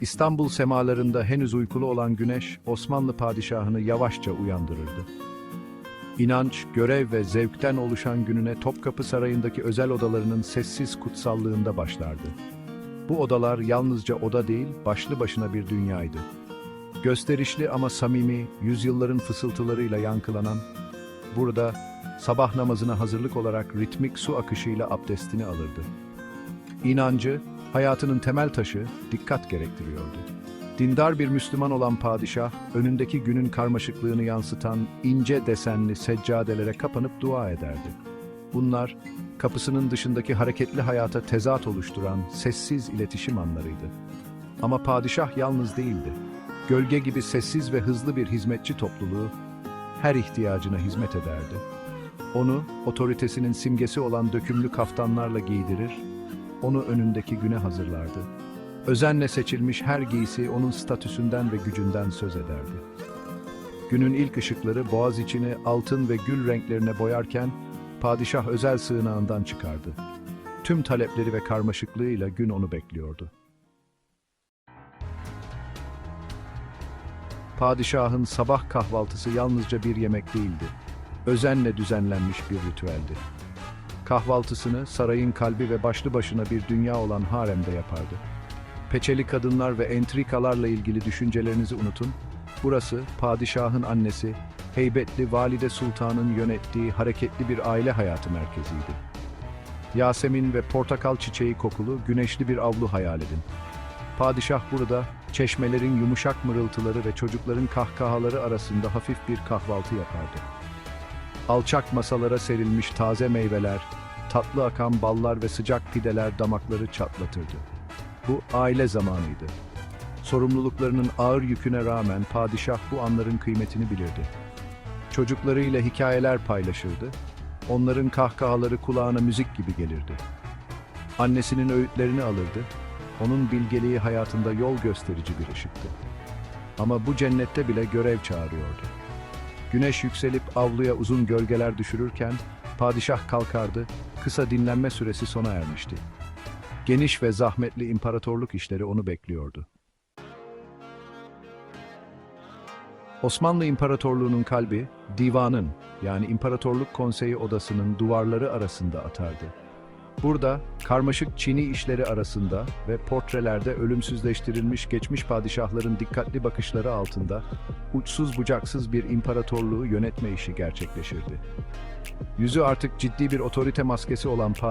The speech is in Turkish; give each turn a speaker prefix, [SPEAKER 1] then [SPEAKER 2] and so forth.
[SPEAKER 1] İstanbul semalarında henüz uykulu olan güneş, Osmanlı padişahını yavaşça uyandırırdı. İnanç, görev ve zevkten oluşan gününe Topkapı Sarayı'ndaki özel odalarının sessiz kutsallığında başlardı. Bu odalar yalnızca oda değil, başlı başına bir dünyaydı. Gösterişli ama samimi, yüzyılların fısıltılarıyla yankılanan, burada sabah namazına hazırlık olarak ritmik su akışıyla abdestini alırdı. İnancı, hayatının temel taşı, dikkat gerektiriyordu. Dindar bir Müslüman olan padişah, önündeki günün karmaşıklığını yansıtan ince desenli seccadelere kapanıp dua ederdi. Bunlar, kapısının dışındaki hareketli hayata tezat oluşturan sessiz iletişim anlarıydı. Ama padişah yalnız değildi. Gölge gibi sessiz ve hızlı bir hizmetçi topluluğu her ihtiyacına hizmet ederdi. Onu otoritesinin simgesi olan dökümlü kaftanlarla giydirir, onu önündeki güne hazırlardı. Özenle seçilmiş her giysi onun statüsünden ve gücünden söz ederdi. Günün ilk ışıkları boğaz içini altın ve gül renklerine boyarken padişah özel sığınağından çıkardı. Tüm talepleri ve karmaşıklığıyla gün onu bekliyordu. Padişahın sabah kahvaltısı yalnızca bir yemek değildi. Özenle düzenlenmiş bir ritüeldi. Kahvaltısını sarayın kalbi ve başlı başına bir dünya olan haremde yapardı. Peçeli kadınlar ve entrikalarla ilgili düşüncelerinizi unutun. Burası padişahın annesi, heybetli valide sultanın yönettiği hareketli bir aile hayatı merkeziydi. Yasemin ve portakal çiçeği kokulu güneşli bir avlu hayal edin. Padişah burada çeşmelerin yumuşak mırıltıları ve çocukların kahkahaları arasında hafif bir kahvaltı yapardı. Alçak masalara serilmiş taze meyveler, tatlı akan ballar ve sıcak pideler damakları çatlatırdı. Bu aile zamanıydı. Sorumluluklarının ağır yüküne rağmen padişah bu anların kıymetini bilirdi. Çocuklarıyla hikayeler paylaşırdı. Onların kahkahaları kulağına müzik gibi gelirdi. Annesinin öğütlerini alırdı. Onun bilgeliği hayatında yol gösterici bir ışıktı. Ama bu cennette bile görev çağırıyordu. Güneş yükselip avluya uzun gölgeler düşürürken padişah kalkardı, kısa dinlenme süresi sona ermişti. Geniş ve zahmetli imparatorluk işleri onu bekliyordu. Osmanlı İmparatorluğu'nun kalbi, divanın yani İmparatorluk Konseyi odasının duvarları arasında atardı. Burada karmaşık Çini işleri arasında ve portrelerde ölümsüzleştirilmiş geçmiş padişahların dikkatli bakışları altında uçsuz bucaksız bir imparatorluğu yönetme işi gerçekleşirdi. Yüzü artık ciddi bir otorite maskesi olan padişah